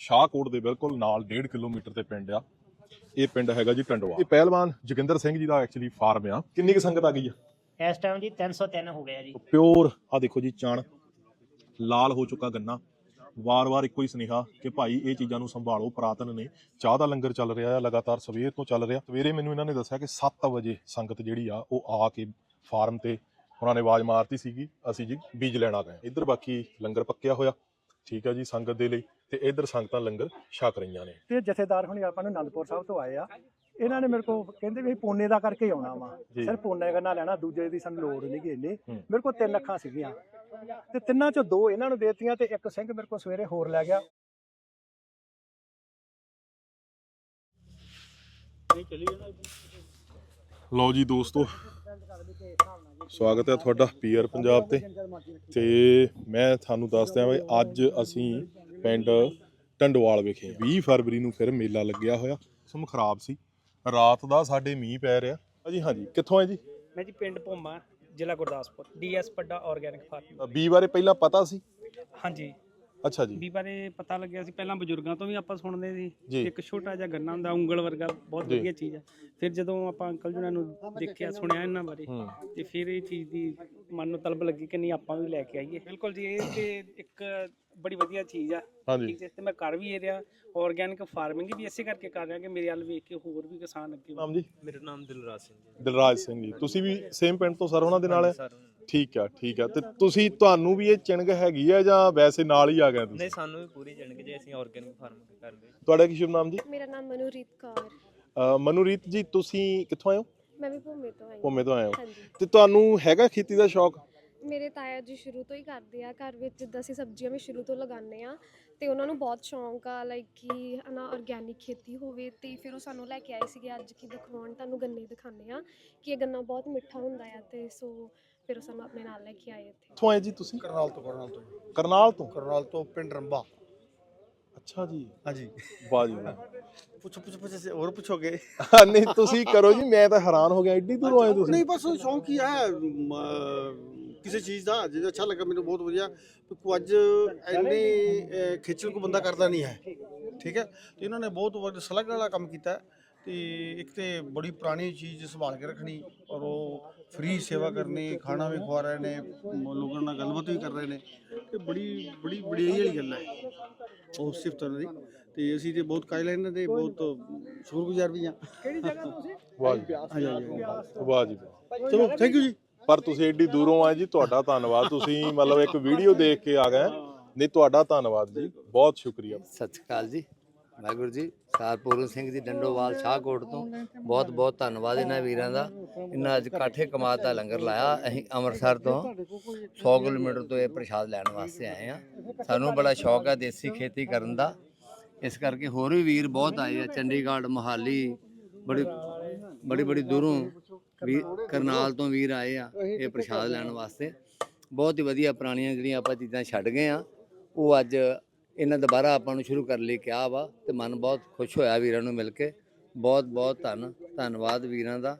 ਸ਼ਾਹਕੋਟ ਦੇ ਬਿਲਕੁਲ ਨਾਲ 1.5 ਕਿਲੋਮੀਟਰ ਤੇ ਪਿੰਡ ਆ। ਇਹ ਪਿੰਡ ਹੈਗਾ ਜੀ ਟੰਡਵਾ। ਇਹ ਪਹਿਲਵਾਨ ਜੋਗਿੰਦਰ ਸਿੰਘ ਜੀ ਦਾ ਐਕਚੁਅਲੀ ਫਾਰਮ ਆ। ਕਿੰਨੀ ਕੁ ਸੰਗਤ ਆ ਗਈ ਆ? ਇਸ ਟਾਈਮ ਜੀ 303 ਹੋ ਗਿਆ ਜੀ। ਪਿਓਰ ਆ ਦੇਖੋ ਜੀ ਚਣ। ਲਾਲ ਹੋ ਚੁੱਕਾ ਗੰਨਾ। ਵਾਰ-ਵਾਰ ਇੱਕੋ ਹੀ ਸੁਨੇਹਾ ਕਿ ਭਾਈ ਇਹ ਚੀਜ਼ਾਂ ਨੂੰ ਸੰਭਾਲੋ ਪੁਰਾਤਨ ਨੇ ਚਾਹ ਦਾ ਲੰਗਰ ਚੱਲ ਰਿਹਾ ਆ ਲਗਾਤਾਰ ਸਵੇਰ ਤੋਂ ਚੱਲ ਰਿਹਾ। ਸਵੇਰੇ ਮੈਨੂੰ ਇਹਨਾਂ ਨੇ ਦੱਸਿਆ ਕਿ 7 ਵਜੇ ਸੰਗਤ ਜਿਹੜੀ ਆ ਉਹ ਆ ਕੇ ਫਾਰਮ ਤੇ ਉਹਨਾਂ ਨੇ ਆਵਾਜ਼ ਮਾਰਤੀ ਸੀਗੀ। ਅਸੀਂ ਜੀ ਬੀਜ ਲੈਣਾ ਗਏ। ਇੱਧਰ ਬਾਕੀ ਲੰਗਰ ਪੱਕਿਆ ਹੋਇਆ। ਠੀਕ ਆ ਜੀ ਸੰਗਤ ਦੇ ਲਈ ਤੇ ਇੱਧਰ ਸੰਗਤਾਂ ਲੰਗਰ ਛਕ ਰਹੀਆਂ ਨੇ। ਤੇ ਜਥੇਦਾਰ ਹੁਣੀ ਆਪਾਂ ਨੂੰ ਅਨੰਦਪੁਰ ਸਾਹਿਬ ਤੋਂ ਆਏ ਆ। ਇਹਨਾਂ ਨੇ ਮੇਰੇ ਕੋਲ ਕਹਿੰਦੇ ਵੀ ਪੋਨੇ ਦਾ ਕਰਕੇ ਆਉਣਾ ਵਾ। ਜੀ। ਸਿਰਫ ਪੋਨੇ ਕਰਨਾ ਲੈਣਾ ਦੂਜੇ ਦੀ ਸਾਨੂੰ ਲੋੜ ਨਹੀਂ ਗੀ ਇੰਨੀ। ਮੇਰੇ ਕੋਲ ਤਿੰਨ ਅੱਖਾਂ ਸੀਗੀਆਂ। ਤੇ ਤਿੰਨਾਂ ਚੋਂ ਦੋ ਇਹਨਾਂ ਨੂੰ ਦੇਤੀਆਂ ਤੇ ਇੱਕ ਸਿੰਘ ਮੇਰੇ ਕੋਲ ਸਵੇਰੇ ਹੋਰ ਲੈ ਗਿਆ। ਲਓ ਜੀ ਦੋਸਤੋ ਸਵਾਗਤ ਹੈ ਤੁਹਾਡਾ ਪੀਆਰ ਪੰਜਾਬ ਤੇ। ਤੇ ਮੈਂ ਤੁਹਾਨੂੰ ਦੱਸ ਦਿਆਂ ਵੀ ਅੱਜ ਅਸੀਂ ਪਿੰਡ ਟੰਡਵਾਲ ਵਿਖੇ ਹਾਂ। 20 ਫਰਵਰੀ ਨੂੰ ਫਿਰ ਮੇਲਾ ਲੱਗਿਆ ਹੋਇਆ। ਮੌਸਮ ਖਰਾਬ ਸੀ। ਰਾਤ ਦਾ ਸਾਡੇ ਮੀਂਹ ਪੈ ਰਿਹਾ। ਹਾਂਜੀ ਹਾਂਜੀ। ਕਿੱਥੋਂ ਹੈ ਜੀ? ਮੈਂ ਜੀ ਪਿੰਡ ਭੋਮਾ ਜ਼ਿਲ੍ਹਾ Gurdaspur. DS Padda organic farm. B ਬਾਰੇ ਪਹਿਲਾਂ ਪਤਾ ਸੀ? ਹਾਂਜੀ। ਅੱਛਾ ਜੀ। ਵੀ ਬਾਰੇ ਪਤਾ ਲੱਗਿਆ ਸੀ ਪਹਿਲਾਂ ਬਜ਼ੁਰਗਾਂ ਤੋਂ ਵੀ ਆਪਾਂ ਸੁਣਦੇ। ਸੀ। ਇੱਕ ਛੋਟਾ ਜਿਹਾ ਗੰਨਾ ਹੁੰਦਾ ਉਂਗਲ ਵਰਗਾ ਬਹੁਤ। ਵਧੀਆ ਚੀਜ਼ ਆ। ਫਿਰ ਜਦੋਂ ਆਪਾਂ ਅੰਕਲ ਜੁਨਾਂ ਨੂੰ ਦੇਖਿਆ ਸੁਣਿਆ ਇਹਨਾਂ ਬਾਰੇ ਤੇ ਫਿਰ ਇਹ ਚੀਜ਼ ਦੀ ਮਨ ਨੂੰ ਤਲਬ ਲੱਗੀ ਕਿ ਨਹੀਂ ਆਪਾਂ ਵੀ ਲੈ ਕੇ ਆਈਏ। ਬਿਲਕੁਲ ਜੀ ਇਹ ਤੇ ਇੱਕ ਬੜੀ ਵਧੀਆ ਚੀਜ਼ ਆ। ਹਾਂਜੀ। ਠੀਕ ਹੈ ਤੇ ਮੈਂ ਕਰ ਵੀ ਇਹ ਰਿਹਾ। ਆਰਗੈਨਿਕ ਫਾਰਮਿੰਗ ਵੀ ਇਸੇ ਕਰਕੇ ਕਰ ਰਿਹਾ ਕਿ ਮੇਰੇ ਵੱਲ ਵੇਖ ਕੇ ਹੋਰ ਵੀ ਕਿਸਾਨ ਅੱਗੇ ਨਾਮ ਜੀ? ਮੇਰਾ ਨਾਮ ਦਿਲਰਾਜ ਸਿੰਘ ਜੀ। ਦਿਲਰਾਜ ਸਿੰਘ ਜੀ। ਤੁਸੀਂ ਵੀ ਸੇਮ ਪਿੰਡ ਤੋਂ ਸਰ ਉਹਨਾਂ ਦੇ ਨਾਲ? ਹੈ ਠੀਕ ਆ ਠੀਕ ਆ। ਤੇ ਤੁਸੀਂ ਤੁਹਾਨੂੰ ਵੀ ਇਹ ਚਿੰਗ ਹੈਗੀ ਆ ਜਾਂ ਵੈਸੇ ਨਾਲ ਹੀ ਆ ਗਏ ਤੁਸੀਂ? ਨਹੀਂ ਸਾਨੂੰ ਵੀ ਪੂਰੀ ਜਾਣਕਾਰੀ ਜੇ ਅਸੀਂ ਆਰਗੈਨਿਕ ਫਾਰਮ ਕਰਦੇ ਤੁਹਾਡਾ ਕੀ ਸ਼ੁਭ ਨਾਮ ਜੀ? ਮੇਰਾ ਨਾਮ ਮਨੂਰੀਤ ਕੌਰ। ਮਨੂਰੀਤ ਜੀ ਤੁਸੀਂ ਕਿੱਥੋਂ ਆਏ ਹੋ? ਮੈਂ ਵੀ ਭੂਮੇ ਤੋਂ ਆਈ ਹਾਂ। ਭੂਮੇ ਤੋਂ ਆਏ ਹੋ। ਤੇ ਤੁਹਾਨੂੰ ਹੈਗਾ ਖੇਤੀ ਦਾ ਸ਼ੌਕ? ਮੇਰੇ ਤਾਇਆ ਜੀ ਸ਼ੁਰੂ ਤੋਂ ਹੀ ਕਰਦੇ ਆ ਘਰ ਵਿੱਚ ਜਿੱਦਾਂ ਅਸੀਂ ਸਬਜ਼ੀਆਂ ਵੀ ਸ਼ੁਰੂ ਤੋਂ ਲਗਾਉਂਦੇ ਆ ਤੇ ਉਹਨਾਂ ਨੂੰ ਬਹੁਤ ਸ਼ੌਂਕ ਆ ਲਾਈਕ ਕਿ ਹਨਾ ਆਰਗੈਨਿਕ ਖੇਤੀ ਹੋਵੇ ਤੇ ਫਿਰ ਉਹ ਸਾਨੂੰ ਲੈ ਕੇ ਆਏ ਸੀਗੇ ਅੱਜ ਕੀ ਦਿਖਾਉਣ ਤੁਹਾਨੂੰ ਗੰਨੇ ਦਿਖਾਉਂਦੇ ਆ ਕਿ ਇਹ ਗੰਨਾ ਬਹੁਤ ਮਿੱਠਾ ਹੁੰਦਾ ਆ ਤੇ ਸੋ ਫਿਰ ਉਹ ਸਾਨੂੰ ਆਪਣੇ ਨਾਲ ਲੈ ਕੇ ਆਏ ਇੱਥੇ। ਕਿੱਥੋਂ ਆਏ ਜੀ ਤੁਸੀਂ? ਕਰਨਾਲ ਤੋਂ ਕਰਨਾਲ ਤੋਂ। ਕਰਨਾਲ ਤੋਂ? ਕਰਨਾਲ ਤੋਂ ਪਿੰਡ ਰੰਬਾ। ਅੱਛਾ ਜੀ। ਹਾਂਜੀ। ਵਾਹ ਜੀ ਵਾਹ। ਪੁੱਛੋ ਪੁੱਛੋ ਪੁੱਛੋ ਹੋਰ ਪੁੱਛੋਗੇ? ਨਹੀਂ ਤੁਸੀਂ ਕਰੋ ਜੀ ਮੈਂ ਤਾਂ ਹੈਰਾਨ ਹੋ ਗਿਆ ਐਡੀ ਦੂਰੋਂ ਆਏ ਤੁਸੀਂ। ਨਹੀਂ ਬਸ ਸ਼ੌਂਕ ਹੀ ਹੈ ਕਿਸੇ ਚੀਜ਼ ਦਾ ਜਿਹਦਾ ਅੱਛਾ ਲੱਗਾ ਮੈਨੂੰ ਬਹੁਤ ਵਧੀਆ ਕੋ ਅੱਜ ਐਨੇ ਅ, ਖੇਚਲ ਕੋ ਬੰਦਾ ਕਰਦਾ ਨਹੀਂ ਹੈ। ਠੀਕ ਹੈ? ਤੇ ਇਹਨਾਂ ਨੇ ਬਹੁਤ ਵਧੀਆ ਸਲਗ ਵਾਲਾ ਕੰਮ ਕੀਤਾ ਹੈ। ਤੇ ਇੱਕ ਤੇ ਬੜੀ ਪੁਰਾਣੀ ਚੀਜ਼ ਸੰਭਾਲ ਕੇ ਰੱਖਣੀ ਔਰ ਉਹ ਫ੍ਰੀ ਸੇਵਾ ਕਰਨੀ ਖਾਣਾ ਵੀ ਖਵਾ ਰਹੇ ਨੇ ਲੋਕਾਂ ਨਾਲ ਗੱਲਬਾਤ ਵੀ ਕਰ ਰਹੇ ਨੇ। ਤੇ ਬੜੀ ਬੜੀ ਬੜੀ ਵਾਲੀ ਗੱਲ ਹੈ। ਉਹ ਸਿਫਤ ਉਹਨਾਂ ਦੀ। ਤੇ ਅਸੀਂ ਤੇ ਬਹੁਤ ਕਾਇਲ ਇਹਨਾਂ ਦੇ ਬਹੁਤ ਸ਼ੁਕਰਗੁਜ਼ਾਰ ਵੀ ਹਾਂ। ਕਿਹੜੀ ਜਗ੍ਹਾ ਤੋਂ ਸੀ? ਵਾਹ ਜੀ। ਵਾਹ ਜੀ। ਚਲੋ ਥੈਂਕ ਯੂ ਜੀ। ਪਰ ਤੁਸੀਂ ਐਡੀ ਦੂਰੋਂ ਆਏ ਜੀ, ਤੁਹਾਡਾ ਧੰਨਵਾਦ। ਤੁਸੀਂ ਮਤਲਬ ਇੱਕ ਵੀਡੀਓ ਦੇਖ ਕੇ ਆ ਗਏ। ਨਹੀਂ, ਤੁਹਾਡਾ ਧੰਨਵਾਦ ਜੀ। ਬਹੁਤ ਸ਼ੁਕਰੀਆ। ਸਤਿ ਸ਼੍ਰੀ ਅਕਾਲ ਜੀ। ਵਾਹਿਗੁਰੂ ਜੀ ਸਰਪੂਰਨ ਸਿੰਘ ਜੀ, ਡੰਡੋਵਾਲ ਸ਼ਾਹਕੋਟ ਤੋਂ। ਬਹੁਤ ਬਹੁਤ ਧੰਨਵਾਦ ਇਹਨਾਂ ਵੀਰਾਂ ਦਾ। ਇਹਨਾਂ ਅੱਜ ਕਾਠੇ ਕਮਾਦ ਦਾ ਲੰਗਰ ਲਾਇਆ। ਅਸੀਂ ਅੰਮ੍ਰਿਤਸਰ ਤੋਂ 100 ਕਿਲੋਮੀਟਰ ਤੋਂ ਇਹ ਪ੍ਰਸ਼ਾਦ ਲੈਣ ਵਾਸਤੇ ਆਏ ਆ ਸਾਨੂੰ ਬੜਾ ਸ਼ੌਕ ਹੈ ਦੇਸੀ ਖੇਤੀ ਕਰਨ ਦਾ। ਇਸ ਕਰਕੇ ਹੋਰ ਵੀ ਵੀਰ ਬਹੁਤ ਆਏ ਆ। ਚੰਡੀਗੜ੍ਹ, ਮੋਹਾਲੀ, ਬੜੀ ਬੜੀ ਬੜੀ ਦੂਰੋਂ ਵੀ ਕਰਨਾਲ ਤੋਂ ਵੀਰ ਆਏ ਆ ਇਹ ਪ੍ਰਸ਼ਾਦ ਲੈਣ ਵਾਸਤੇ। ਬਹੁਤ ਹੀ ਵਧੀਆ ਪੁਰਾਣੀਆਂ ਜਿਹੜੀਆਂ ਆਪਾਂ ਚੀਜ਼ਾਂ ਛੱਡ ਗਏ ਆ। ਉਹ ਅੱਜ ਇਹਨਾਂ ਦੁਬਾਰਾ ਆਪਾਂ ਨੂੰ ਸ਼ੁਰੂ ਕਰਨ ਲਈ ਕਿਹਾ ਵਾ ਤੇ ਮਨ ਬਹੁਤ ਖੁਸ਼ ਹੋਇਆ ਵੀਰਾਂ ਨੂੰ ਮਿਲ ਕੇ। ਬਹੁਤ ਬਹੁਤ ਧੰਨ ਧੰਨਵਾਦ ਵੀਰਾਂ ਦਾ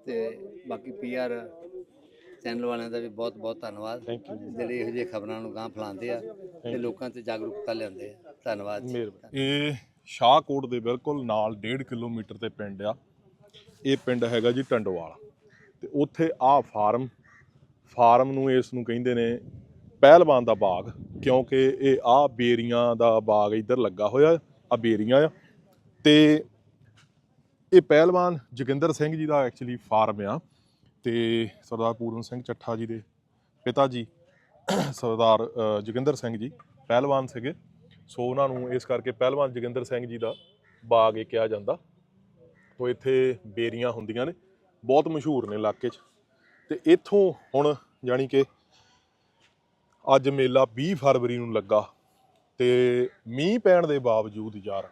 ਤੇ ਬਾਕੀ ਪੀਆਰ ਚੈਨਲ ਵਾਲਿਆਂ ਦਾ ਵੀ ਬਹੁਤ ਬਹੁਤ ਧੰਨਵਾਦ। ਜਿਹੜੇ ਇਹੋ ਜਿਹੇ ਖਬਰਾਂ ਨੂੰ ਗਾਂ ਫੈਲਾਉਂਦੇ ਆ ਤੇ ਲੋਕਾਂ 'ਚ ਜਾਗਰੂਕਤਾ ਲਿਆਉਂਦੇ ਆ। ਧੰਨਵਾਦ ਇਹ ਸ਼ਾਹਕੋਟ ਦੇ ਬਿਲਕੁਲ ਨਾਲ 1.5 ਕਿਲੋਮੀਟਰ ਤੇ ਪਿੰਡ ਆ। ਇਹ ਪਿੰਡ ਹੈਗਾ ਜੀ ਟੰਡਵਾਲ। ਤੇ ਉੱਥੇ ਆਹ ਫਾਰਮ ਫਾਰਮ ਨੂੰ ਇਸ ਨੂੰ ਕਹਿੰਦੇ ਨੇ ਪਹਿਲਵਾਨ ਦਾ ਬਾਗ, ਕਿਉਂਕਿ ਇਹ ਆ ਬੇਰੀਆਂ ਦਾ ਬਾਗ ਇੱਧਰ ਲੱਗਾ ਹੋਇਆ ਆ ਬੇਰੀਆਂ ਆ। ਤੇ ਇਹ ਪਹਿਲਵਾਨ ਜੋਗਿੰਦਰ ਸਿੰਘ ਜੀ ਦਾ ਐਕਚੁਅਲੀ ਫਾਰਮ ਆ। ਤੇ ਸਰਦਾਰ ਪੂਰਨ ਸਿੰਘ ਚੱਠਾ ਜੀ ਦੇ ਪਿਤਾ ਜੀ, ਸਰਦਾਰ ਜੋਗਿੰਦਰ ਸਿੰਘ ਜੀ ਪਹਿਲਵਾਨ ਸੀਗੇ। ਸੋ ਉਹਨਾਂ ਨੂੰ ਇਸ ਕਰਕੇ ਪਹਿਲਵਾਨ ਜੋਗਿੰਦਰ ਸਿੰਘ ਜੀ ਦਾ ਬਾਗ ਇਹ ਕਿਹਾ ਜਾਂਦਾ। ਉਹ ਇੱਥੇ ਬੇਰੀਆਂ ਹੁੰਦੀਆਂ ਨੇ ਬਹੁਤ ਮਸ਼ਹੂਰ ਨੇ ਇਲਾਕੇ 'ਚ। ਤੇ ਇੱਥੋਂ ਹੁਣ ਜਾਣੀ ਕਿ ਅੱਜ ਮੇਲਾ 20 ਫਰਵਰੀ ਨੂੰ ਲੱਗਾ ਤੇ ਮੀਂਹ ਪੈਣ ਦੇ ਬਾਵਜੂਦ ਯਾਰ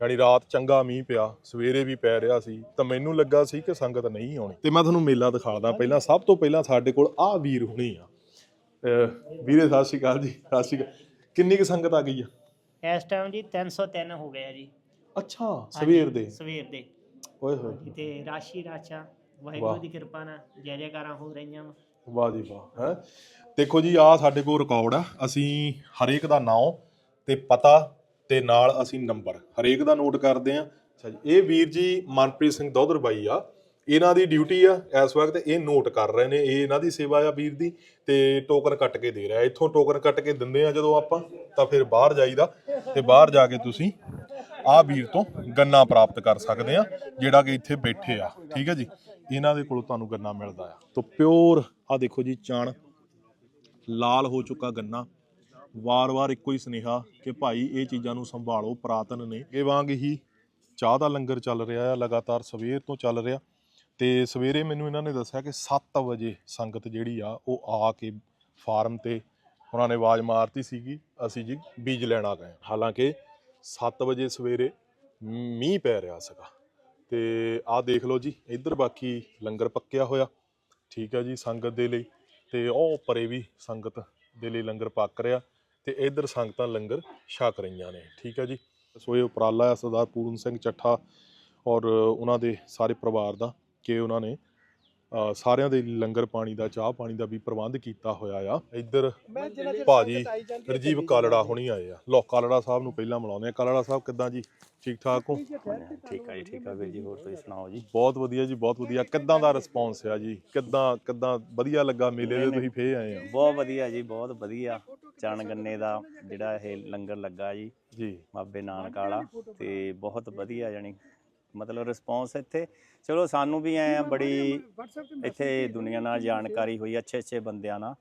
ਯਾਨੀ ਰਾਤ ਚੰਗਾ ਮੀਂਹ ਪਿਆ ਸਵੇਰੇ ਵੀ ਪੈ ਰਿਹਾ ਸੀ ਤਾਂ ਮੈਨੂੰ ਲੱਗਾ ਸੀ ਕਿ ਸੰਗਤ ਨਹੀਂ ਆਉਣੀ। ਤੇ ਮੈਂ ਤੁਹਾਨੂੰ ਮੇਲਾ ਦਿਖਾਉਂਦਾ ਪਹਿਲਾਂ ਸਭ ਤੋਂ ਪਹਿਲਾਂ ਸਾਡੇ ਕੋਲ ਆਹ ਵੀਰ ਹੁਣੀ ਆ। ਵੀਰੇ ਸਤਿ ਸ਼੍ਰੀ ਅਕਾਲ ਜੀ ਸਤਿ ਸ਼੍ਰੀ ਅਕਾਲ। ਕਿੰਨੀ ਕੁ ਸੰਗਤ ਆ ਗਈ ਆ? ਇਸ ਟਾਈਮ ਜੀ 303 ਹੋ ਗਿਆ ਜੀ। ਅੱਛਾ ਸਵੇਰ ਦੇ? ਸਵੇਰ ਦੇ। ਓਏ ਹੋਏ ਤੇ ਰਾਸ਼ੀ ਰਾਚਾ ਵਾਹ। ਵਾਹਿਗੁਰੂ ਦੀ ਕਿਰਪਾ ਨਾਲ ਜੈ ਜੈਕਾਰਾਂ ਹੋ ਰਹੀਆਂ ਵਾ। ਵਾਹ ਜੀ ਵਾਹ ਹੈ। ਦੇਖੋ ਜੀ ਆ ਸਾਡੇ ਕੋਲ ਰਿਕਾਰਡ ਆ। ਅਸੀਂ ਹਰੇਕ ਦਾ ਨਾਮ ਤੇ ਪਤਾ ਤੇ ਨਾਲ ਅਸੀਂ ਨੰਬਰ। ਹਰੇਕ ਦਾ ਨੋਟ ਕਰਦੇ ਆ। ਅੱਛਾ ਜੀ ਇਹ ਵੀਰ ਜੀ ਮਨਪ੍ਰੀਤ ਸਿੰਘ ਦੌਧਰ ਬਾਈ ਆ। ਇਹਨਾਂ ਦੀ ਡਿਊਟੀ ਆ ਇਸ ਵਕਤ ਇਹ ਨੋਟ ਕਰ ਰਹੇ ਨੇ। ਇਹ ਇਹਨਾਂ ਦੀ ਸੇਵਾ ਆ ਵੀਰ ਦੀ ਤੇ ਟੋਕਨ ਕੱਟ ਕੇ ਦੇ ਰਿਹਾ। ਇੱਥੋਂ ਟੋਕਨ ਕੱਟ ਕੇ ਦਿੰਦੇ ਆ ਜਦੋਂ ਆਪਾਂ ਤਾਂ ਫਿਰ ਬਾਹਰ ਜਾਈਦਾ। ਤੇ ਬਾਹਰ ਜਾ ਕੇ ਤੁਸੀਂ ਆਹ ਵੀਰ ਤੋਂ ਗੰਨਾ ਪ੍ਰਾਪਤ ਕਰ ਸਕਦੇ ਆ, ਜਿਹੜਾ ਕਿ ਇੱਥੇ ਬੈਠੇ ਆ। ਠੀਕ ਹੈ ਜੀ? ਇਹਨਾਂ ਦੇ ਕੋਲੋਂ ਤੁਹਾਨੂੰ ਗੰਨਾ ਮਿਲਦਾ ਆ। ਤਾਂ ਪਿਓਰ ਆ ਦੇਖੋ ਜੀ, ਚਾਣ। ਲਾਲ ਹੋ ਚੁੱਕਾ ਗੰਨਾ। ਵਾਰ-ਵਾਰ ਇੱਕੋ ਹੀ ਸੁਨੇਹਾ ਕਿ ਭਾਈ, ਇਹ ਚੀਜ਼ਾਂ ਨੂੰ ਸੰਭਾਲੋ, ਪੁਰਾਤਨ ਨੇ। ਇਹ ਵਾਂਗ ਹੀ ਚਾਹ ਦਾ ਲੰਗਰ ਚੱਲ ਰਿਹਾ ਆ, ਲਗਾਤਾਰ ਸਵੇਰ ਤੋਂ ਚੱਲ ਰਿਹਾ। ਤੇ ਸਵੇਰੇ ਮੈਨੂੰ ਇਹਨਾਂ ਨੇ ਦੱਸਿਆ ਕਿ 7 ਵਜੇ ਸੰਗਤ ਜਿਹੜੀ ਆ, ਉਹ ਆ ਕੇ ਫਾਰਮ ਤੇ ਉਹਨਾਂ ਨੇ ਆਵਾਜ਼ ਮਾਰਤੀ ਸੀਗੀ। ਅਸੀਂ ਜੀ ਬੀਜ ਲੈਣਾ ਗਏ ਹਾਲਾਂਕਿ 7 ਵਜੇ ਸਵੇਰੇ ਮੀਂਹ ਪੈ ਰਿਹਾ ਸੀਗਾ। ਤੇ ਆਹ ਦੇਖ ਲਓ ਜੀ, ਇੱਧਰ ਬਾਕੀ ਲੰਗਰ ਪੱਕਿਆ ਹੋਇਆ। ਠੀਕ ਹੈ ਜੀ ਸੰਗਤ ਦੇ ਲਈ। ਤੇ ਉਹ ਪਰੇ ਵੀ ਸੰਗਤ ਦੇ ਲਈ ਲੰਗਰ ਪੱਕ ਰਿਹਾ। ਤੇ ਇੱਧਰ ਸੰਗਤਾਂ ਲੰਗਰ ਛਕ ਰਹੀਆਂ ਨੇ। ਠੀਕ ਹੈ ਜੀ। ਸੋ ਇਹ ਉਪਰਾਲਾ ਹੈ ਸਰਦਾਰ ਪੂਰਨ ਸਿੰਘ ਚੱਠਾ ਔਰ ਉਹਨਾਂ ਦੇ ਸਾਰੇ ਪਰਿਵਾਰ ਦਾ ਕਿ ਉਹਨਾਂ ਨੇ ਸਾਰਿਆਂ ਦੇ ਲਈ ਲੰਗਰ ਪਾਣੀ ਦਾ ਚਾਹ ਪਾਣੀ ਦਾ ਵੀ ਪ੍ਰਬੰਧ ਕੀਤਾ ਹੋਇਆ ਆ। ਇੱਧਰ ਭਾਜੀ ਰਜੀਵ ਕਾਲੜਾ ਹੁਣੀ ਆਏ ਆ। ਲੋ ਕਾਲੜਾ ਸਾਹਿਬ ਨੂੰ ਪਹਿਲਾਂ ਮਿਲਾਉਂਦੇ ਆ ਕਾਲੜਾ ਸਾਹਿਬ ਕਿੱਦਾਂ ਜੀ? ਠੀਕ ਠਾਕ ਹੋ? ਠੀਕ ਆ ਜੀ ਠੀਕ ਆ ਵੀਰ ਜੀ ਹੋਰ ਤੁਸੀਂ ਸੁਣਾਓ ਜੀ? ਬਹੁਤ ਵਧੀਆ ਜੀ ਬਹੁਤ ਵਧੀਆ। ਕਿੱਦਾਂ ਦਾ ਰਿਸਪੌਂਸ ਆ ਜੀ? ਕਿੱਦਾਂ ਕਿੱਦਾਂ ਵਧੀਆ ਲੱਗਾ ਮੇਲੇ ਦੇ ਤੁਸੀਂ ਫੇ ਆਏ ਆ? ਬਹੁਤ ਵਧੀਆ ਜੀ ਬਹੁਤ ਵਧੀਆ। ਚਣ ਗੰਨੇ ਦਾ ਜਿਹੜਾ ਇਹ ਲੰਗਰ ਲੱਗਾ ਜੀ ਜੀ। ਬਾਬੇ ਨਾਨਕ ਵਾਲਾ ਤੇ ਬਹੁਤ ਵਧੀਆ ਜਾਨੀ ਮਤਲਬ ਰਿਸਪੌਂਸ ਇੱਥੇ। ਚਲੋ ਸਾਨੂੰ ਵੀ ਐ ਬੜੀ ਇੱਥੇ ਦੁਨੀਆ ਨਾਲ ਜਾਣਕਾਰੀ ਹੋਈ ਅੱਛੇ ਅੱਛੇ ਬੰਦਿਆਂ ਨਾਲ।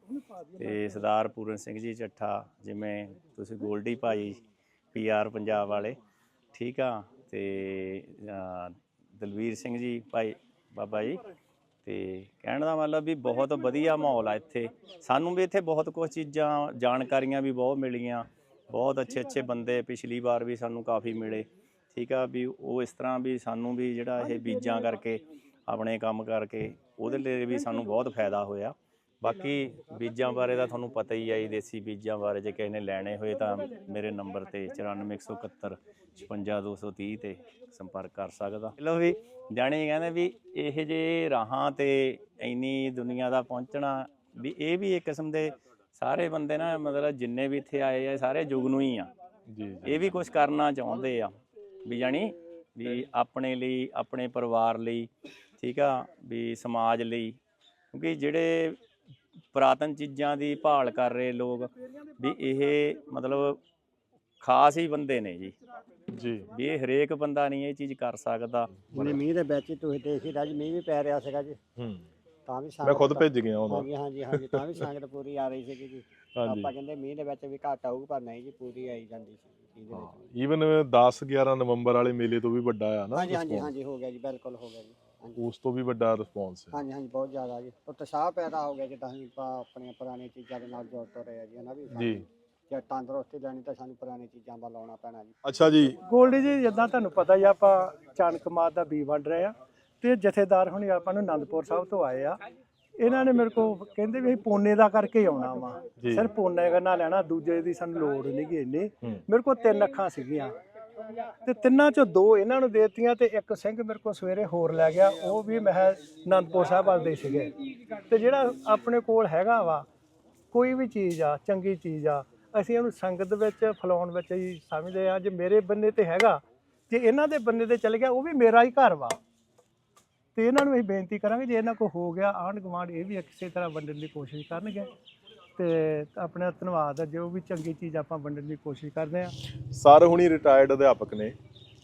ਤੇ ਸਰਦਾਰ ਪੂਰਨ ਸਿੰਘ ਜੀ ਚੱਠਾ ਜਿਵੇਂ ਤੁਸੀਂ ਗੋਲਡੀ ਭਾਈ ਪੀਆਰ ਪੰਜਾਬ ਵਾਲੇ, ਠੀਕ ਆ। ਤੇ ਦਲਵੀਰ ਸਿੰਘ ਜੀ ਭਾਈ, ਬਾਬਾ ਜੀ। ਤੇ ਕਹਿਣ ਦਾ ਮਤਲਬ ਵੀ ਬਹੁਤ ਵਧੀਆ ਮਾਹੌਲ ਆ ਇੱਥੇ। ਸਾਨੂੰ ਵੀ ਇੱਥੇ ਬਹੁਤ ਕੁਝ ਚੀਜ਼ਾਂ, ਜਾਣਕਾਰੀਆਂ ਵੀ ਬਹੁਤ ਮਿਲੀਆਂ। ਬਹੁਤ ਅੱਛੇ ਅੱਛੇ ਬੰਦੇ ਪਿਛਲੀ ਵਾਰ ਵੀ ਸਾਨੂੰ ਕਾਫੀ ਮਿਲੇ। ਠੀਕ ਆ ਵੀ ਉਹ ਇਸ ਤਰ੍ਹਾਂ ਵੀ ਸਾਨੂੰ ਵੀ ਜਿਹੜਾ ਇਹ ਬੀਜਾਂ ਕਰਕੇ ਆਪਣੇ ਕੰਮ ਕਰਕੇ ਉਹਦੇ ਲਈ ਵੀ ਸਾਨੂੰ ਬਹੁਤ ਫਾਇਦਾ ਹੋਇਆ। ਬਾਕੀ ਬੀਜਾਂ ਬਾਰੇ ਤਾਂ ਤੁਹਾਨੂੰ ਪਤਾ ਹੀ ਹੈ ਜੀ ਦੇਸੀ ਬੀਜਾਂ ਬਾਰੇ ਜੇ ਕਿਸੇ ਨੇ ਲੈਣੇ ਹੋਏ ਤਾਂ ਮੇਰੇ ਨੰਬਰ ਤੇ 94171 56230 ਤੇ ਸੰਪਰਕ ਕਰ ਸਕਦਾ। ਚਲੋ ਵੀ ਜਾਣੀ ਕਹਿੰਦੇ ਵੀ ਇਹ ਜੇ ਰਾਹਾਂ ਤੇ ਇੰਨੀ ਦੁਨੀਆ ਦਾ ਪਹੁੰਚਣਾ ਵੀ ਇਹ ਵੀ ਇੱਕ ਕਿਸਮ ਦੇ ਸਾਰੇ ਬੰਦੇ ਨਾ ਮਤਲਬ ਜਿੰਨੇ ਵੀ ਇੱਥੇ ਆਏ ਆ ਸਾਰੇ ਜੁਗ ਨੂੰ ਹੀ ਆ। ਜੀ ਜੀ। ਇਹ ਵੀ ਕੁਝ ਕਰਨਾ ਚਾਹੁੰਦੇ ਆ। ਵੀ ਜਾਣੀ ਵੀ ਆਪਣੇ ਲਈ ਆਪਣੇ ਪਰਿਵਾਰ ਲਈ ਠੀਕ ਆ ਵੀ ਸਮਾਜ ਲਈ। ਕਿਉਂਕਿ ਜਿਹੜੇ ਪੁਰਾਤਨ ਚੀਜ਼ਾਂ ਦੀ ਭਾਲ ਕਰ ਰਹੇ ਲੋਕ ਵੀ ਇਹ ਮਤਲਬ ਖਾਸ ਹੀ ਬੰਦੇ ਨੇ ਜੀ। ਜੀ। ਵੀ ਇਹ ਹਰੇਕ ਬੰਦਾ ਨਹੀਂ ਇਹ ਚੀਜ਼ ਕਰ ਸਕਦਾ। ਹੁਣੇ ਮੀਂਹ ਦੇ ਵਿੱਚ ਤੁਸੀਂ ਦੇਖੀ ਰਾਜ ਮੀਂਹ ਵੀ ਪੈ ਰਿਹਾ ਸੀਗਾ ਜੀ। ਹੂੰ। ਤਾਂ ਵੀ ਮੈਂ ਖੁਦ ਭੇਜ ਗਿਆ ਉਹਦਾ। ਹਾਂਜੀ ਹਾਂਜੀ ਹਾਂਜੀ ਤਾਂ ਵੀ ਸੰਗਤ ਪੂਰੀ ਆ ਰਹੀ ਸੀਗੀ ਜੀ। ਆਪਾਂ ਕਹਿੰਦੇ ਮੀਂਹ ਦੇ ਵਿੱਚ ਵੀ ਘੱਟ ਆਊਗਾ ਪਰ ਨਹੀਂ ਜੀ ਪੂਰੀ ਆਈ ਜਾਂਦੀ ਸੀ। ਇਹਦੇ ਵਿੱਚ ਵੀ। ਈਵਨ 10 11 ਨਵੰਬਰ ਵਾਲੇ ਮੇਲੇ ਤੋਂ ਵੀ ਵੱਡਾ ਆ ਨਾ ਹਾਂਜੀ ਹਾਂਜੀ response। ਹਾਂਜੀ ਹੋ ਗਿਆ ਜੀ ਬਿਲਕੁਲ ਹੋ ਗਿਆ ਜੀ ਹਾਂਜੀ। ਉਸ ਤੋਂ ਵੀ ਵੱਡਾ ਰਿਸਪੌਂਸ ਹੈ। ਹਾਂਜੀ ਹਾਂਜੀ ਬਹੁਤ ਜ਼ਿਆਦਾ ਜੀ। ਉਤਸ਼ਾਹ ਪੈਦਾ ਹੋ ਗਿਆ ਜਿੱਦਾਂ ਅਸੀਂ ਆਪਾਂ ਆਪਣੀਆਂ ਪੁਰਾਣੀਆਂ ਚੀਜ਼ਾਂ ਦੇ ਨਾਲ ਜੁੜ ਤੋਂ ਰਹੇ ਆ ਜੀ ਹਨਾ ਵੀ ਜੀ। ਜੇ ਤੰਦਰੁਸਤੀ ਲੈਣੀ ਤਾਂ ਸਾਨੂੰ ਪੁਰਾਣੀ ਚੀਜ਼ਾਂ ਵੱਲ ਆਉਣਾ ਪੈਣਾ ਜੀ। ਅੱਛਾ ਜੀ। ਗੋਲਡੀ ਜੀ ਜਿੱਦਾਂ ਤੁਹਾਨੂੰ ਪਤਾ ਹੀ ਆ, ਆਪਾਂ ਚਾਣਕ ਮਾਤ ਦਾ ਬੀ ਵੰਡ ਰਹੇ ਆ। ਤੇ ਜਥੇਦਾਰ ਹੁਣੀ ਆਪਾਂ ਨੂੰ ਆਨੰਦਪੁਰ ਸਾਹਿਬ ਤੋਂ ਆਏ ਆ। ਇਹਨਾਂ ਨੇ ਮੇਰੇ ਕੋਲ ਕਹਿੰਦੇ ਵੀ ਅਸੀਂ ਪੋਨੇ ਦਾ ਕਰਕੇ ਆਉਣਾ ਵਾ। ਜੀ। ਸਿਰਫ ਪੋਨੇ ਕਰਨਾ ਲੈਣਾ ਦੂਜੇ ਦੀ ਸਾਨੂੰ ਲੋੜ ਨਹੀਂ ਗੀ ਇੰਨੀ। ਹੂੰ। ਮੇਰੇ ਕੋਲ ਤਿੰਨ ਅੱਖਾਂ ਸੀਗੀਆਂ। ਤੇ ਤਿੰਨਾਂ ਚੋਂ ਦੋ ਇਹਨਾਂ ਨੂੰ ਦੇਤੀਆਂ ਤੇ ਇੱਕ ਸਿੰਘ ਮੇਰੇ ਕੋਲ ਸਵੇਰੇ ਹੋਰ ਲੈ ਗਿਆ। ਉਹ ਵੀ ਮੈਂ ਆਨੰਦਪੁਰ ਸਾਹਿਬ ਵੱਲ ਦੇ ਸੀਗੇ। ਤੇ ਜਿਹੜਾ ਆਪਣੇ ਕੋਲ ਹੈਗਾ ਵਾ ਕੋਈ ਵੀ ਚੀਜ਼ ਆ ਚੰਗੀ ਚੀਜ਼ ਆ ਅਸੀਂ ਉਹਨੂੰ ਸੰਗਤ ਵਿੱਚ ਫਲਾਉਣ ਵਿੱਚ ਹੀ ਸਮਝਦੇ ਆ ਜੇ ਮੇਰੇ ਬੰਨੇ ਤੇ ਹੈਗਾ ਜੇ ਇਹਨਾਂ ਦੇ ਬੰਨੇ ਤੇ ਚੱਲ ਗਿਆ ਉਹ ਵੀ ਮੇਰਾ ਹੀ ਘਰ ਵਾ। ਤੇ ਇਹਨਾਂ ਨੂੰ ਅਸੀਂ ਬੇਨਤੀ ਕਰਾਂਗੇ ਜੇ ਇਹਨਾਂ ਕੋ ਹੋ ਗਿਆ ਆਂਢ ਗੁਆਂਢ ਇਹ ਵੀ ਕਿਸੇ ਤਰ੍ਹਾਂ ਵੰਡਣ ਦੀ ਕੋਸ਼ਿਸ਼ ਕਰਨਗੇ। ਤੇ ਆਪਣਾ ਧੰਨਵਾਦ ਆ ਜੋ ਵੀ ਚੰਗੀ ਚੀਜ਼ ਆਪਾਂ ਵੰਡਣ ਦੀ ਕੋਸ਼ਿਸ਼ ਕਰਦੇ ਆ। ਸਰ ਹੁਣੀ ਰਿਟਾਇਰਡ ਅਧਿਆਪਕ ਨੇ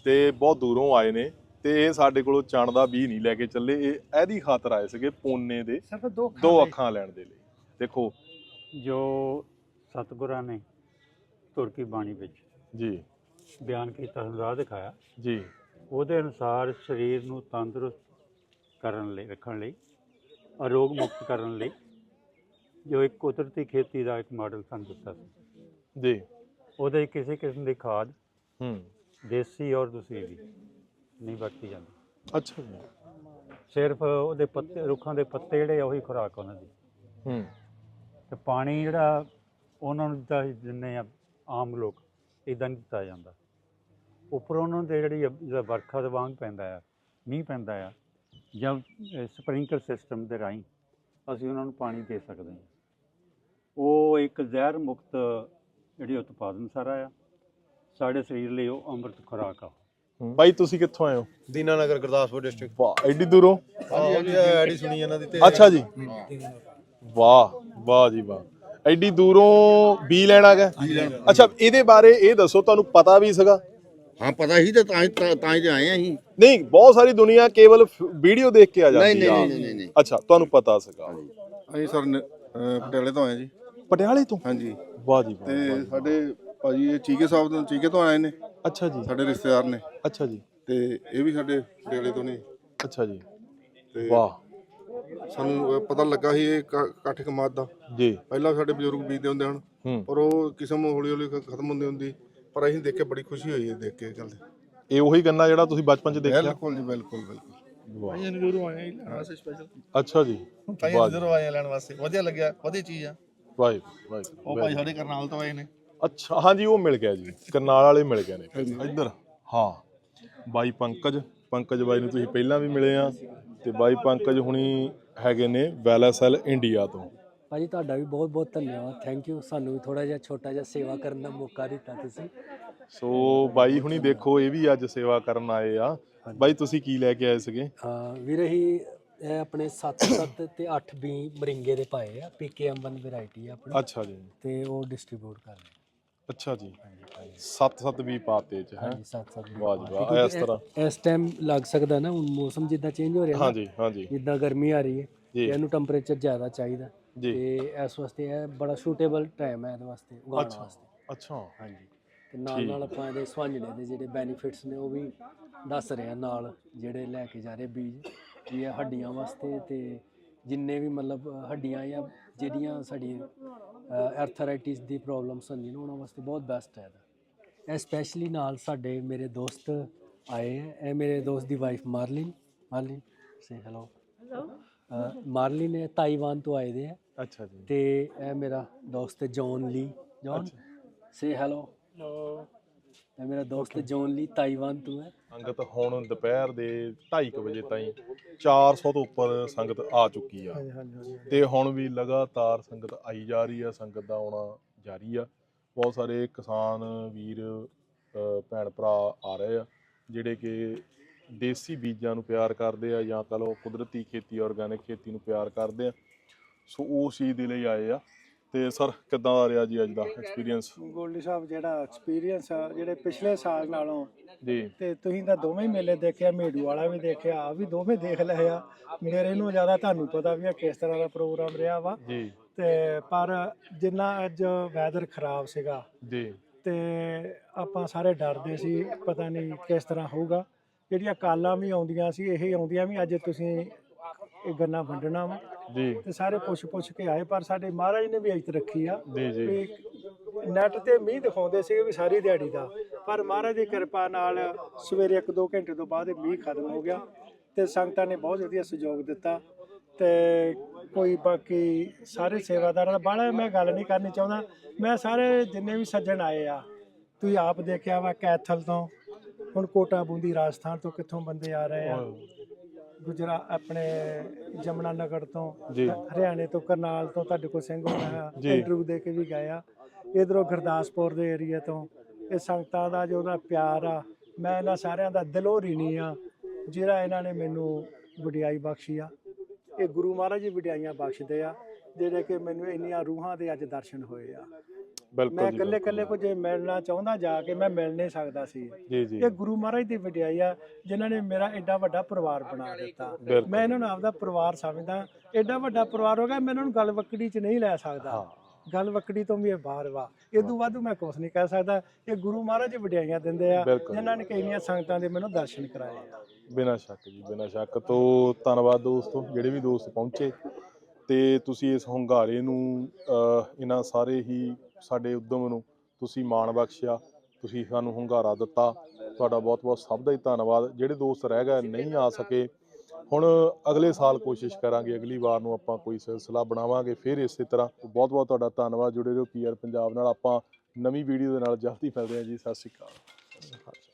ਤੇ ਬਹੁਤ ਦੂਰੋਂ ਆਏ ਨੇ ਤੇ ਇਹ ਸਾਡੇ ਕੋਲੋਂ ਚਣ ਦਾ ਵੀ ਨਹੀਂ ਲੈ ਕੇ ਚੱਲੇ ਇਹ ਇਹਦੀ ਖਾਤਰ ਆਏ ਸੀਗੇ ਪੋਨੇ ਦੇ ਸਿਰਫ ਦੋ ਦੋ ਅੱਖਾਂ ਲੈਣ ਦੇ ਲਈ। ਦੇਖੋ। ਜੋ ਸਤਿਗੁਰਾਂ ਨੇ ਤੁਰਕੀ ਬਾਣੀ ਵਿੱਚ ਜੀ। ਬਿਆਨ ਕੀਤਾ ਰਾਹ ਦਿਖਾਇਆ। ਜੀ। ਉਹਦੇ ਅਨੁਸਾਰ ਸਰੀਰ ਨੂੰ ਤੰਦਰੁਸਤ ਕਰਨ ਲਈ ਰੱਖਣ ਲਈ ਅਰੋਗ ਮੁਕਤ ਕਰਨ ਲਈ ਜੋ ਇੱਕ ਕੁਦਰਤੀ ਖੇਤੀ ਦਾ ਇੱਕ ਮਾਡਲ ਸਾਨੂੰ ਦਿੱਤਾ ਸੀ। ਜੀ। ਉਹਦੇ ਕਿਸੇ ਕਿਸਮ ਦੀ ਖਾਦ ਹੂੰ। ਦੇਸੀ ਔਰ ਦੂਸਰੀ ਵੀ ਨਹੀਂ ਵਰਤੀ ਜਾਂਦੀ। ਅੱਛਾ ਜੀ। ਸਿਰਫ ਉਹਦੇ ਪੱਤੇ ਰੁੱਖਾਂ ਦੇ ਪੱਤੇ ਜਿਹੜੇ ਆ ਉਹੀ ਖੁਰਾਕ ਉਹਨਾਂ ਦੀ। ਹੂੰ। ਤੇ ਪਾਣੀ ਜਿਹੜਾ ਉਹਨਾਂ ਨੂੰ ਦਿੰਦੇ ਆ ਆਮ ਲੋਕ ਇਦਾਂ ਨਹੀਂ ਦਿੱਤਾ ਜਾਂਦਾ। ਉੱਪਰ ਉਹਨਾਂ ਦੇ ਜਿਹੜਾ ਵਰਖਾ ਦੇ ਵਾਂਗ ਪੈਂਦਾ ਆ ਮੀਂਹ ਪੈਂਦਾ ਆ ਜਾਂ ਸਪ੍ਰਿੰਕਲ ਸਿਸਟਮ ਦੇ ਰਾਹੀਂ ਅਸੀਂ ਉਹਨਾਂ ਨੂੰ ਪਾਣੀ ਦੇ ਸਕਦੇ ਹਾਂ। ਉਹ ਇੱਕ ਜ਼ਹਿਰ ਮੁਕਤ ਜਿਹੜੀ ਉਤਪਾਦਨ ਸਾਰਾ ਆ। ਸਾਡੇ ਸਰੀਰ ਲਈ ਉਹ ਅੰਮ੍ਰਿਤ ਖੁਰਾਕ ਆ। ਬਾਈ ਤੁਸੀਂ ਕਿੱਥੋਂ ਆਏ ਹੋ? ਦੀਨਾਨਗਰ ਗੁਰਦਾਸਪੁਰ ਡਿਸਟ੍ਰਿਕਟ ਵਾਹ ਐਡੀ ਦੂਰੋਂ? ਹਾਂਜੀ ਆਈਡੀ ਸੁਣੀ ਇਹਨਾਂ ਦੀ ਤੇ। ਅੱਛਾ ਜੀ। ਵਾਹ ਵਾਹ ਜੀ ਵਾਹ। ਐਡੀ ਦੂਰੋਂ ਬੀ ਲੈਣਾ ਗਿਆ ਅੱਛਾ ਇਹਦੇ ਬਾਰੇ ਇਹ ਦੱਸੋ ਤੁਹਾਨੂੰ ਪਤਾ ਵੀ ਸੀਗਾ? ਹਾਂ ਪਤਾ ਹੀ ਤੇ ਤਾਂ ਹੀ ਤਾਂ ਹੀ ਤੇ ਆਏ ਆ ਅਸੀਂ। ਨਹੀਂ ਬਹੁਤ ਸਾਰੀ ਦੁਨੀਆ ਕੇਵਲ ਵੀਡੀਓ ਦੇਖ ਕੇ ਆ ਜਾਂਦੀ ਨਹੀਂ, ਆ ਨਹੀਂ, ਨਹੀਂ, ਨਹੀਂ। ਅੱਛਾ ਤੁਹਾਨੂੰ ਪਤਾ ਸੀਗਾ। ਅਸੀਂ ਸਰ ਪਟਿਆਲੇ ਤੋਂ ਆਏ ਜੀ। ਪਟਿਆਲੇ ਤੋਂ? ਹਾਂਜੀ। ਵਾਹ ਜੀ ਵਾਹ, ਤੇ। ਸਾਡੇ ਭਾਜੀ ਇਹ ਚੀਕੇ ਸਾਹਿਬ ਤੋਂ ਚੀਕੇ ਤੋਂ ਆਏ ਨੇ। ਅੱਛਾ ਜੀ। ਸਾਡੇ ਰਿਸ਼ਤੇਦਾਰ ਨੇ। ਅੱਛਾ ਜੀ। ਤੇ ਇਹ ਵੀ ਸਾਡੇ ਪਟਿਆਲੇ ਤੋਂ ਨੇ। ਅੱਛਾ ਜੀ। ਤੇ ਵਾਹ। ਸਾਨੂੰ ਪਤਾ ਲੱਗਾ ਸੀ ਇਹ ਕ- ਇਕੱਠ ਕਮਾਦ ਦਾ। ਜੀ। ਪਹਿਲਾਂ ਸਾਡੇ ਬਜ਼ੁਰਗ ਬੀਜਦੇ ਹੁੰਦੇ ਹਨ। ਹੂੰ। ਪਰ ਉਹ ਕਿਸਮ ਹੌਲੀ ਹੌਲੀ ਖ- ਖਤਮ ਹੁੰਦੀ ਹੁੰਦੀ। ਪਰ ਅਸੀਂ ਦੇਖ ਕੇ ਬੜੀ ਖੁਸ਼ੀ ਹੋਈ ਹੈ ਦੇਖ ਕੇ ਗੱਲ। ਇਹ ਉਹੀ ਗੰਨਾ ਜਿਹੜਾ ਤੁਸੀਂ ਬਚਪਨ ਚ ਦੇਖਿਆ? ਬਿਲਕੁਲ ਜੀ ਬਿਲਕੁਲ ਬਿਲਕੁਲ। ਵਾਹ। ਅਸੀਂ ਜ਼ਰੂਰ ਆਏ ਲੈਣ ਵਾਸਤੇ ਸਪੈਸ਼ਲ ਅੱਛਾ ਜੀ। ਤਾਂ ਵਾਹ ਜੀ, ਜ਼ਰੂਰ ਆਏ ਲੈਣ ਵਾਸਤੇ। ਵਧੀਆ ਲੱਗਿਆ ਵਧੀਆ ਚੀਜ਼ ਆ। ਵਾਹ ਜੀ, ਵਾਹ ਜੀ, ਉਹ ਭਾਈ ਸਾਡੇ ਕਰਨਾਲ ਤੋਂ ਆਏ ਨੇ। ਅੱਛਾ ਹਾਂਜੀ ਉਹ ਮਿਲ ਗਿਆ ਜੀ। ਕਰਨਾਲ ਵਾਲੇ ਮਿਲ ਗਏ ਨੇ। ਇੱਧਰ ਹਾਂ। ਬਾਈ ਪੰਕਜ ਪੰਕਜ ਬਾਈ ਨੂੰ ਤੁਸੀਂ ਪਹਿਲਾਂ ਵੀ ਮਿਲੇ ਆ। ਤੇ ਬਾਈ ਪੰਕਜ ਹੁਣੀ ਹੈਗੇ ਨੇ ਵੈਲਾਸੈਲ ਇੰਡੀਆ ਤੋਂ। ਭਾਜੀ ਤੁਹਾਡਾ ਵੀ ਬਹੁਤ ਬਹੁਤ ਧੰਨਵਾਦ। ਥੈਂਕ ਯੂ ਸਾਨੂੰ ਵੀ ਥੋੜਾ ਜਿਹਾ ਛੋਟਾ ਜਿਹਾ ਸੇਵਾ ਕਰਨ ਦਾ ਮੌਕਾ ਦਿੱਤਾ ਤੁਸੀਂ। ਸੋ ਬਾਈ ਹੁਣੀ ਦੇਖੋ ਇਹ ਵੀ ਅੱਜ ਸੇਵਾ ਕਰਨ ਆਏ ਆ। ਬਾਈ ਤੁਸੀਂ ਕੀ ਲੈ ਕੇ ਆਏ ਸੀਗੇ? ਹਾਂ ਵੀਰ ਅਸੀਂ ਇਹ ਆਪਣੇ 7-7 ਤੇ 8 ਬੀ ਮਰਿੰਗੇ ਦੇ ਪਾਏ ਆ। ਪੀਕੇਐਮ 1 ਵੈਰਾਈਟੀ ਆ ਆਪਣੀ। ਅੱਛਾ ਜੀ। ਤੇ ਉਹ ਡਿਸਟ੍ਰੀਬਿਊਟ ਕਰ ਰਹੇ ਅੱਛਾ ਜੀ। 7-7 ਵੀ ਪਾਤੇ ਚ ਹੈ? ਹਾਂਜੀ 7-7 ਵਾਹ ਜੀ ਵਾਹ। ਇਸ ਤਰ੍ਹਾਂ। ਇਸ ਟਾਈਮ ਲੱਗ ਸਕਦਾ ਨਾ ਹੁਣ ਮੌਸਮ ਜਿੱਦਾਂ ਚੇਂਜ ਹੋ ਰਿਹਾ ਨਾ, ਹਾਂਜੀ ਹਾਂਜੀ। ਜਿੱਦਾਂ ਗਰਮੀ ਆ ਰਹੀ ਹੈ ਜੀ। ਇਹਨੂੰ ਟੈਂਪਰੇਚਰ ਜ਼ਿਆਦਾ ਚਾਹੀਦਾ। ਜੀ। ਤੇ ਇਸ ਵਾਸਤੇ ਇਹ ਬੜਾ ਸੂਟੇਬਲ ਟਾਈਮ ਹੈ ਇਹਦੇ ਵਾਸਤੇ ਉਗਾਉਣ ਅੱਛਾ ਵਾਸਤੇ। ਅੱਛਾ। ਹਾਂਜੀ। ਤੇ ਨਾਲ। ਨਾਲ ਆਪਾਂ ਇਹਦੇ ਸਵਾਂਜਣੇ ਦੇ ਜਿਹੜੇ ਬੈਨੀਫਿਟਸ ਨੇ ਉਹ ਵੀ ਦੱਸ ਰਹੇ ਆ ਨਾਲ ਜਿਹੜੇ ਲੈ ਕੇ ਜਾ ਰਹੇ ਬੀਜ ਵੀ ਇਹ ਹੱਡੀਆਂ ਵਾਸਤੇ ਤੇ ਜਿੰਨੇ ਵੀ ਮਤਲਬ ਹੱਡੀਆਂ ਜਾਂ ਜਿਹੜੀਆਂ ਸਾਡੀ ਆਰਥਰਾਈਟਿਸ ਦੀ ਪ੍ਰੋਬਲਮਸ ਹੁੰਦੀਆਂ ਨੇ ਉਹਨਾਂ ਵਾਸਤੇ ਬਹੁਤ ਬੈਸਟ ਹੈ ਇਹਦਾ। ਇਹ ਸਪੈਸ਼ਲੀ ਨਾਲ ਸਾਡੇ ਮੇਰੇ ਦੋਸਤ ਆਏ ਹੈ ਇਹ ਮੇਰੇ ਦੋਸਤ ਦੀ wife Marlin Marlin say hello hello Marlin ਇਹ ਤਾਈਵਾਨ ਤੋਂ ਆਏ ਦੇ ਹੈ। ਅੱਛਾ ਜੀ। ਤੇ ਇਹ ਮੇਰਾ ਦੋਸਤ ਜੌਨ ਲੀ। ਜੌਨ ਸੇ ਹੈਲੋ ਹੈਲੋ ਇਹ ਮੇਰਾ ਦੋਸਤ ਜੌਨ ਲੀ ਤਾਈਵਾਨ ਤੋਂ ਹੈ। ਸੰਗਤ ਹੁਣ ਦੁਪਹਿਰ ਦੇ 2:30 ਵਜੇ ਤਾਈਂ 400 ਤੋਂ ਉੱਪਰ ਸੰਗਤ ਆ ਚੁੱਕੀ ਆ। ਹਾਂਜੀ ਹਾਂਜੀ ਹਾਂਜੀ। ਤੇ ਹੁਣ ਵੀ ਲਗਾਤਾਰ ਸੰਗਤ ਆਈ ਜਾ ਰਹੀ ਆ ਸੰਗਤ ਦਾ ਆਉਣਾ ਜਾਰੀ ਆ। ਬਹੁਤ ਸਾਰੇ ਕਿਸਾਨ ਵੀਰ ਭੈਣ ਭਰਾ ਆ ਰਹੇ ਆ ਜਿਹੜੇ ਕਿ ਦੇਸੀ ਬੀਜਾਂ ਨੂੰ ਪਿਆਰ ਕਰਦੇ ਆ ਜਾਂ ਕਹ ਲਓ ਕੁਦਰਤੀ ਖੇਤੀ ਆਰਗੈਨਿਕ ਖੇਤੀ ਨੂੰ ਪਿਆਰ ਕਰਦੇ ਆ। ਸੋ ਉਸ ਚੀਜ਼ ਦੇ ਲਈ ਆਏ ਆ। ਤੇ ਸਰ ਕਿੱਦਾਂ ਦਾ ਰਿਹਾ ਜੀ ਅੱਜ ਦਾ ਐਕਸਪੀਰੀਅੰਸ ਗੋਲਡੀ ਸਾਹਿਬ ਜਿਹੜਾ ਐਕਸਪੀਰੀਅੰਸ ਆ ਜਿਹੜੇ ਪਿਛਲੇ ਸਾਲ ਨਾਲੋਂ ਜੀ। ਤੇ ਤੁਸੀਂ ਤਾਂ ਦੋਵੇਂ ਮੇਲੇ ਦੇਖਿਆ ਮੇੜੂ ਵਾਲਾ ਵੀ ਦੇਖਿਆ ਆ ਵੀ ਦੋਵੇਂ ਦੇਖ ਲਏ ਆ। ਮੇਰੇ ਨੂੰ ਜ਼ਿਆਦਾ ਤੁਹਾਨੂੰ ਪਤਾ ਵੀ ਆ ਕਿਸ ਤਰ੍ਹਾਂ ਦਾ ਪ੍ਰੋਗਰਾਮ ਰਿਹਾ ਵਾ। ਜੀ। ਤੇ ਪਰ ਜਿੰਨਾ ਅੱਜ ਵੈਦਰ ਖਰਾਬ ਸੀਗਾ ਜੀ। ਤੇ ਆਪਾਂ ਸਾਰੇ ਡਰਦੇ ਸੀ ਪਤਾ ਨਹੀਂ ਕਿਸ ਤਰ੍ਹਾਂ ਹੋਊਗਾ। ਜਿਹੜੀਆਂ ਕਾਲਾਂ ਵੀ ਆਉਂਦੀਆਂ ਸੀ ਇਹ ਆਉਂਦੀਆਂ ਵੀ ਅੱਜ ਤੁਸੀਂ ਇਹ ਗੰਨਾ ਵੰਡਣਾ ਵਾ। ਜੀ। ਤੇ ਸਾਰੇ ਪੁੱਛ ਪੁੱਛ ਕੇ ਆਏ ਪਰ ਸਾਡੇ ਮਹਾਰਾਜ ਨੇ ਵੀ ਇੱਜ਼ਤ ਰੱਖੀ ਆ। ਜੀ ਜੀ। ਨੈਟ ਤੇ ਮੀਂਹ ਦਿਖਾਉਂਦੇ ਸੀ ਵੀ ਸਾਰੀ ਦਿਹਾੜੀ ਦਾ। ਪਰ ਮਹਾਰਾਜ ਦੀ ਕਿਰਪਾ ਨਾਲ ਸਵੇਰੇ 1-2 ਘੰਟੇ ਤੋਂ ਬਾਅਦ ਇਹ ਮੀਂਹ ਖਤਮ ਹੋ ਗਿਆ ਤੇ ਸੰਗਤਾਂ ਨੇ ਬਹੁਤ ਵਧੀਆ ਸਹਿਯੋਗ ਦਿੱਤਾ। ਤੇ ਕੋਈ ਬਾਕੀ ਸਾਰੇ ਸੇਵਾਦਾਰਾਂ ਦਾ ਬਾਹਲਾ ਮੈਂ ਗੱਲ ਨਹੀਂ ਕਰਨੀ ਚਾਹੁੰਦਾ। ਮੈਂ ਸਾਰੇ ਜਿੰਨੇ ਵੀ ਸੱਜਣ ਆਏ ਆ ਤੁਸੀਂ ਆਪ ਦੇਖਿਆ ਵਾ ਕੈਥਲ ਤੋਂ। ਹੁਣ ਕੋਟਾ ਬੂੰਦੀ ਰਾਜਸਥਾਨ ਤੋਂ ਕਿੱਥੋਂ ਬੰਦੇ ਆ ਰਹੇ ਆ। ਗੁਜਰਾ ਆਪਣੇ ਜਮਨਾ ਨਗਰ ਤੋਂ। ਹਰਿਆਣੇ ਤੋਂ ਕਰਨਾਲ ਤੋਂ ਤੁਹਾਡੇ ਕੋਲ ਸਿੰਘ ਹੋਣਾ। ਇੰਟਰਵਿਊ ਦੇ ਕੇ ਵੀ ਗਏ ਆ ਇਧਰੋਂ ਗੁਰਦਾਸਪੁਰ ਦੇ ਏਰੀਆ ਤੋਂ ਇਹ ਸੰਗਤਾਂ ਦਾ ਜੋ ਉਹਦਾ ਪਿਆਰ ਆ ਮੈਂ ਇਹਨਾਂ ਸਾਰਿਆਂ ਦਾ ਦਿਲੋਂ ঋਣੀ ਆ ਜਿਹੜਾ ਇਹਨਾਂ ਨੇ ਮੈਨੂੰ ਵਡਿਆਈ ਬਖਸ਼ੀ ਆ ਇਹ ਗੁਰੂ ਮਹਾਰਾਜ ਜੀ ਵਡਿਆਈਆਂ ਬਖਸ਼ਦੇ ਆ ਜਿਹੜੇ ਕਿ ਮੈਨੂੰ ਇੰਨੀਆਂ ਰੂਹਾਂ ਦੇ ਅੱਜ ਦਰਸ਼ਨ ਹੋਏ ਆ ਮੈਂ ਇਕੱਲੇ। ਇਕੱਲੇ ਕੋ ਜੇ ਮਿਲਣਾ ਚਾਹੁੰਦਾ ਜਾ ਕੇ ਮੈਂ ਮਿਲ ਨਹੀਂ ਸਕਦਾ ਸੀ। ਜੀ ਜੀ। ਇਹ ਗੁਰੂ ਮਹਾਰਾਜ ਦੀ ਵਡਿਆਈ ਆ ਜਿਨ੍ਹਾਂ ਨੇ ਮੇਰਾ ਐਡਾ ਵੱਡਾ ਪਰਿਵਾਰ ਬਣਾ ਦਿੱਤਾ। ਮੈਂ ਇਹਨਾਂ ਨੂੰ ਆਪਦਾ ਪਰਿਵਾਰ ਸਮਝਦਾ ਐਡਾ ਵੱਡਾ ਪਰਿਵਾਰ ਹੋ ਗਿਆ ਮੈਂ ਇਹਨਾਂ ਨੂੰ ਗੱਲ ਵਕੜੀ 'ਚ ਨਹੀਂ ਲੈ ਸਕਦਾ। ਗੱਲ ਵਕੜੀ ਤੋਂ ਵੀ ਇਹ ਬਾਹਰ ਵਾ। ਇਦੋਂ ਵੱਧ ਮੈਂ ਕੁਝ ਨਹੀਂ ਕਹਿ ਸਕਦਾ। ਇਹ ਗੁਰੂ ਮਹਾਰਾਜ ਵਡਿਆਈਆਂ ਦਿੰਦੇ ਆ। ਜਿਨ੍ਹਾਂ ਨੇ ਕਈਆਂ ਸੰਗਤਾਂ ਦੇ ਮੈਨੂੰ ਦਰਸ਼ਨ ਕਰਾਏ ਬਿਨਾਂ ਸ਼ੱਕ ਜੀ ਬਿਨਾਂ ਸ਼ੱਕ। ਤੋਂ ਧੰਨਵਾਦ ਦੋਸਤੋ ਜਿਹੜੇ ਵੀ ਦੋਸਤ ਪਹੁੰਚੇ ਤੇ ਤੁਸੀਂ ਇਸ ਹੁੰਗਾਰੇ ਨੂੰ ਇਹਨਾਂ ਸਾਰੇ ਹੀ ਸਾਡੇ ਉਦਮ ਨੂੰ ਤੁਸੀਂ ਮਾਣ ਬਖਸ਼ਿਆ, ਤੁਸੀਂ ਸਾਨੂੰ ਹੁੰਗਾਰਾ ਦਿੱਤਾ। ਤੁਹਾਡਾ ਬਹੁਤ ਬਹੁਤ ਸਭ ਦਾ ਹੀ ਧੰਨਵਾਦ। ਜਿਹੜੇ ਦੋਸਤ ਰਹਿ ਗਏ, ਨਹੀਂ ਆ ਸਕੇ, ਹੁਣ ਅਗਲੇ ਸਾਲ ਕੋਸ਼ਿਸ਼ ਕਰਾਂਗੇ, ਅਗਲੀ ਵਾਰ ਨੂੰ ਆਪਾਂ ਕੋਈ ਸਿਲਸਿਲਾ ਬਣਾਵਾਂਗੇ, ਫਿਰ ਇਸੇ ਤਰ੍ਹਾਂ। ਬਹੁਤ ਬਹੁਤ ਤੁਹਾਡਾ ਧੰਨਵਾਦ। ਜੁੜੇ ਰਹੋ ਪੀਆਰ ਪੰਜਾਬ ਨਾਲ। ਆਪਾਂ ਨਵੀਂ ਵੀਡੀਓ ਦੇ ਨਾਲ ਜਲਦੀ ਮਿਲਦੇ ਹਾਂ ਜੀ। ਸਤਿ ਸ਼੍ਰੀ ਅਕਾਲ।